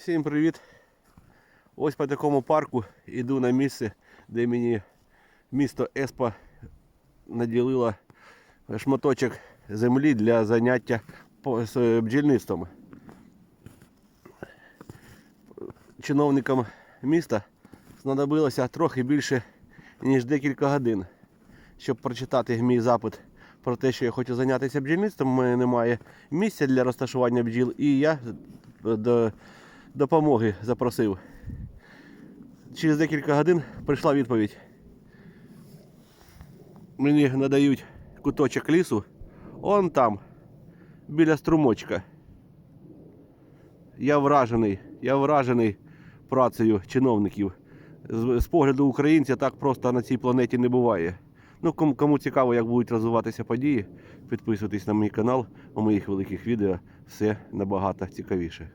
Всім привіт! Ось по такому парку йду на місце, де мені місто Еспа наділило шматочок землі для заняття з бджільництвом. Чиновникам міста знадобилося трохи більше, ніж декілька годин, щоб прочитати мій запит про те, що я хочу зайнятися бджільництвом. У мене немає місця для розташування бджіл, і я до допомоги запросив. Через декілька годин прийшла відповідь. Мені надають куточок лісу. Он там, біля струмочка. Я вражений, я вражений працею чиновників. З, з погляду українця так просто на цій планеті не буває. Ну, кому, кому цікаво, як будуть розвиватися події, підписуйтесь на мій канал. У моїх великих відео все набагато цікавіше.